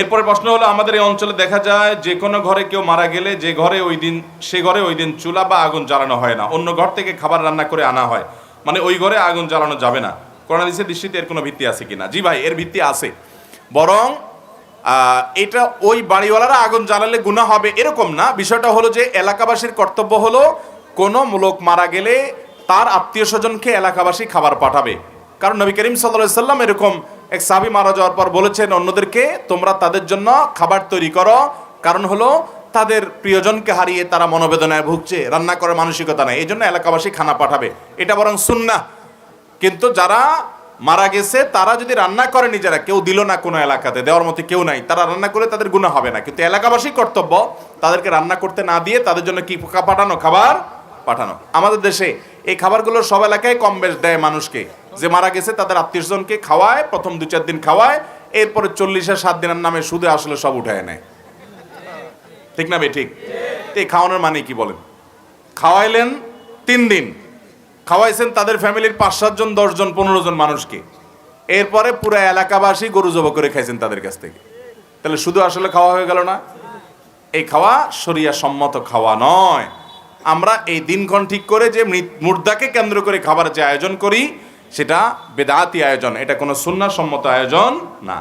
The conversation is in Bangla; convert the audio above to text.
এরপরে প্রশ্ন হলো, আমাদের এই অঞ্চলে দেখা যায় যে কোনো ঘরে কেউ মারা গেলে যে ঘরে ওই দিন, সে ঘরে ওই দিন চুলা বা আগুন জ্বালানো হয় না। অন্য ঘর থেকে খাবার রান্না করে আনা হয়। মানে ওই ঘরে আগুন জ্বালানো যাবে না। করোনাদিসের দৃষ্টিতে এর কোনো ভিত্তি আছে কিনা? জি ভাই, এর ভিত্তি আছে। বরং এটা ওই বাড়িওয়ালারা আগুন জ্বালালে গুণা হবে এরকম না। বিষয়টা হলো যে এলাকাবাসীর কর্তব্য হলো, কোনো লোক মারা গেলে তার আত্মীয় স্বজনকে এলাকাবাসী খাবার পাঠাবে। কারণ নবী করিম সাল্লাহ সাল্লাম এরকম এক সাবি মারা যাওয়ার পর বলেছেন, অন্যদেরকে তোমরা তাদের জন্য খাবার তৈরি করো। কারণ হলো, তাদের প্রিয়জনকে হারিয়ে তারা মনোবেদনায় ভুগছে, রান্না করার মানসিকতা নেই। এই জন্য এলাকাবাসী খানা পাঠাবে। এটা বরং সুন্না কিন্তু যারা মারা গেছে, তারা যদি রান্না করে নিজেরা, কেউ দিল না কোনো এলাকাতে, দেওয়ার মতো কেউ নাই, তারা রান্না করে তাদের গুণা হবে না। কিন্তু এলাকাবাসী কর্তব্য, তাদেরকে রান্না করতে না দিয়ে তাদের জন্য কি পাঠানো? খাবার পাঠানো। আমাদের দেশে এই খাবারগুলো সব এলাকায় কম বেশ দেয় মানুষকে। যে মারা গেছে, তাদের আত্মীয় স্বজনকে খাওয়ায়, প্রথম দু চার দিন খাওয়ায়, এরপরে চল্লিশের সাত দিনের নামে সুদে আসলে সব উঠায় নেয়। ঠিক না বে, ঠিক? এই খাওয়ানোর মানে কি বলেন? খাওয়াইলেন তিন দিন। খাওয়াইছেন তাদের ফ্যামিলির পাঁচ সাতজন দশজন পনেরো জন মানুষকে। এরপরে পুরো এলাকাবাসী গরু জব করে খাইছেন তাদের কাছ থেকে। তাহলে শুধু আসলে খাওয়া হয়ে গেল না? এই খাওয়া শরিয়া সম্মত খাওয়া নয়। আমরা এই দিনক্ষণ ঠিক করে যে মুর্দাকে কেন্দ্র করে খাবার যে আয়োজন করি সেটা বেদাতি আয়োজন এটা কোনো সুন্নাসম্মত আয়োজন না।